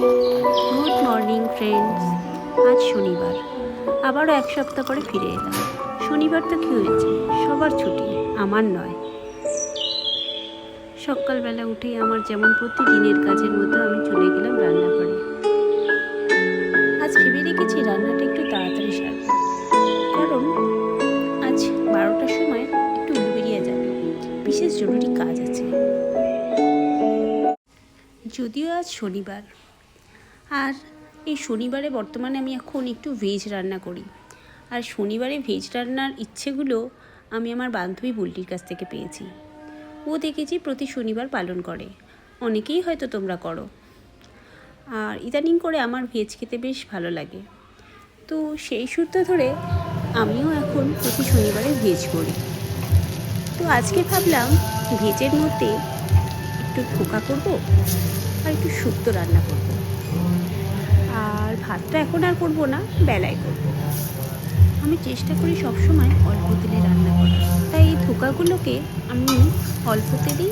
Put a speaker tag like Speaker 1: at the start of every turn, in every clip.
Speaker 1: Good morning friends আজ শনিবার। আবারও এক সপ্তাহ পরে ফিরে এলাম। শনিবার তো কী হয়েছে? সবার ছুটি, আমার নয়। সকালবেলা উঠেই আমার যেমন প্রতিদিনের কাজের মতো আমি চলে গেলাম রান্নাঘরে। আজ ভেবে রেখেছি রান্নাটা একটু তাড়াতাড়ি সারব। কারণ আজ বারোটার সময় একটু উলুবেরিয়া যাবে। বিশেষ জরুরি কাজ আছে। যদিও আজ শনিবার আর এই শনিবারে বর্তমানে আমি এখন একটু ভেজ রান্না করি। আর শনিবারে ভেজ রান্নার ইচ্ছেগুলো আমি আমার বান্ধবী বুলটির কাছ থেকে পেয়েছি। ও দেখেছি প্রতি শনিবার পালন করে। অনেকেই হয়তো তোমরা করো। আর ইদানিং করে আমার ভেজ খেতে বেশ ভালো লাগে। তো সেই সূত্র ধরে আমিও এখন প্রতি শনিবারে ভেজ করি। তো আজকে ভাবলাম ভেজের মধ্যে একটু ধোকা করব আর একটু শুক্তো রান্না করব। ভাতটা এখন আর করব না, বেলায় করব। আমি চেষ্টা করি সবসময় অল্প তেলে রান্না করার। তাই এই থোকাগুলোকে আমি অল্প তেলেই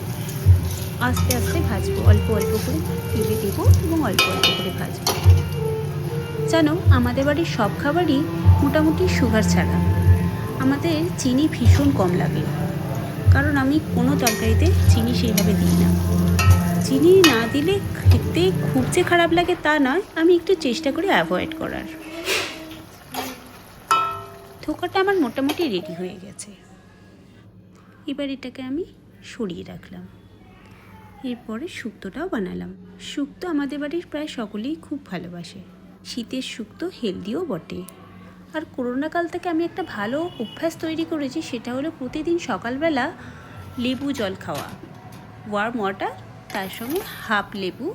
Speaker 1: আস্তে আস্তে ভাজবো। অল্প অল্প করে তেলে দেবো এবং অল্প অল্প করে ভাজবো। জানো, আমাদের বাড়ির সব খাবারই মোটামুটি সুগার ছাড়া। আমাদের চিনি ভীষণ কম লাগে। কারণ আমি কোনো তরকারিতে চিনি সেইভাবে দিই না। চিনি না দিলে খেতে খুব যে খারাপ লাগে তা নয়, আমি একটু চেষ্টা করি অ্যাভয়েড করার। থোকাটা আমার মোটামুটি রেডি হয়ে গেছে। এবার এটাকে আমি সরিয়ে রাখলাম। এরপরে শুক্তোটাও বানালাম। শুক্তো আমাদের বাড়ির প্রায় সকলেই খুব ভালোবাসে। শীতের শুক্তো হেলদিও বটে। আর করোনা কাল থেকে আমি একটা ভালো অভ্যাস তৈরি করেছি, সেটা হলো প্রতিদিন সকালবেলা লেবু জল খাওয়া। ওয়ার্ম ওয়াটার তার সঙ্গে হাফ লেবু,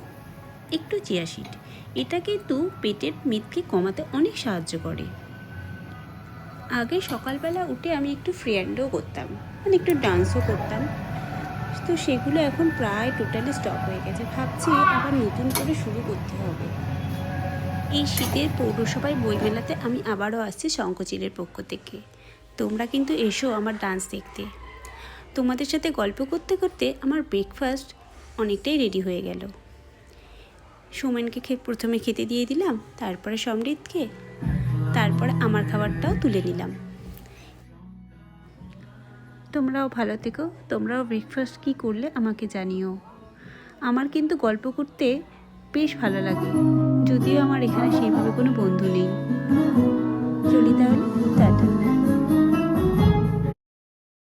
Speaker 1: একটু চিয়া সিড এটা কিন্তু পেটের মেদকে কমাতে অনেক সাহায্য করে। আগে সকালবেলা উঠে আমি একটু ফ্রেন্ডও করতাম মানে একটু ডান্সও করতাম। তো সেগুলো এখন প্রায় টোটালি স্টপ হয়ে গেছে। ভাবছি আবার নতুন করে শুরু করতে হবে। এই শীতের পৌরসভায় বইমেলাতে আমি আবারও আসছি শঙ্কচিলের পক্ষ থেকে। তোমরা কিন্তু এসো আমার ডান্স দেখতে। তোমাদের সাথে গল্প করতে করতে আমার ব্রেকফাস্ট অনেকটাই রেডি হয়ে গেল। সোমেনকে খে প্রথমে খেতে দিয়ে দিলাম, তারপরে সমৃদ্ধকে, তারপরে আমার খাবারটাও তুলে নিলাম। তোমরাও ভালো থেকো, তোমরাও ব্রেকফাস্ট কী করলে আমাকে জানিও। আমার কিন্তু গল্প করতে বেশ ভালো লাগে। যদিও আমার এখানে সেইভাবে কোনো বন্ধু